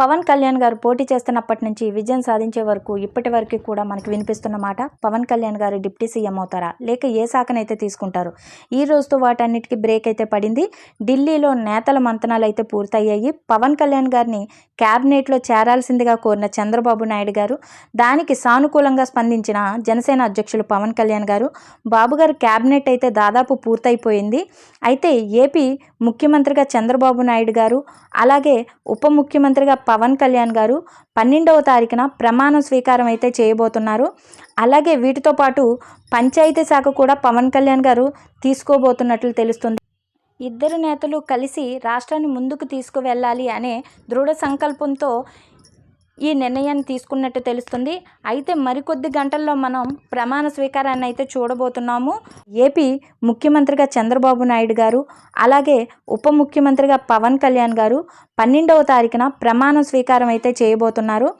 పవన్ కళ్యాణ్ గారు పోటీ చేస్తున్నప్పటి నుంచి విజయం సాధించే వరకు ఇప్పటి వరకు కూడా మనకు వినిపిస్తున్న మాట పవన్ కళ్యాణ్ గారు డిప్యూటీ సీఎం అవుతారా? లేక ఏ శాఖనైతే తీసుకుంటారు? ఈ రోజుతో వాటన్నిటికీ బ్రేక్ అయితే పడింది. ఢిల్లీలో నేతల మంతనాలు అయితే పూర్తయ్యాయి. పవన్ కళ్యాణ్ గారిని క్యాబినెట్లో చేరాల్సిందిగా కోరిన చంద్రబాబు నాయుడు గారు దానికి సానుకూలంగా స్పందించిన జనసేన అధ్యక్షులు పవన్ కళ్యాణ్ గారు బాబు గారు క్యాబినెట్ అయితే దాదాపు పూర్తయిపోయింది. అయితే ఏపీ ముఖ్యమంత్రిగా చంద్రబాబు నాయుడు గారు అలాగే ఉప ముఖ్యమంత్రిగా పవన్ కళ్యాణ్ గారు పన్నెండవ తారీఖున ప్రమాణ స్వీకారం అయితే చేయబోతున్నారు. అలాగే వీటితో పాటు పంచాయతీ శాఖ కూడా పవన్ కళ్యాణ్ గారు తీసుకోబోతున్నట్లు తెలుస్తుంది. ఇద్దరు నేతలు కలిసి రాష్ట్రాన్ని ముందుకు తీసుకువెళ్ళాలి అనే దృఢ సంకల్పంతో ఈ నిర్ణయాన్ని తీసుకున్నట్టు తెలుస్తుంది. అయితే మరికొద్ది గంటల్లో మనం ప్రమాణ స్వీకారాన్ని అయితే చూడబోతున్నాము. ఏపీ ముఖ్యమంత్రిగా చంద్రబాబు నాయుడు గారు అలాగే ఉప ముఖ్యమంత్రిగా పవన్ కళ్యాణ్ గారు పన్నెండవ తారీఖున ప్రమాణ స్వీకారం అయితే చేయబోతున్నారు.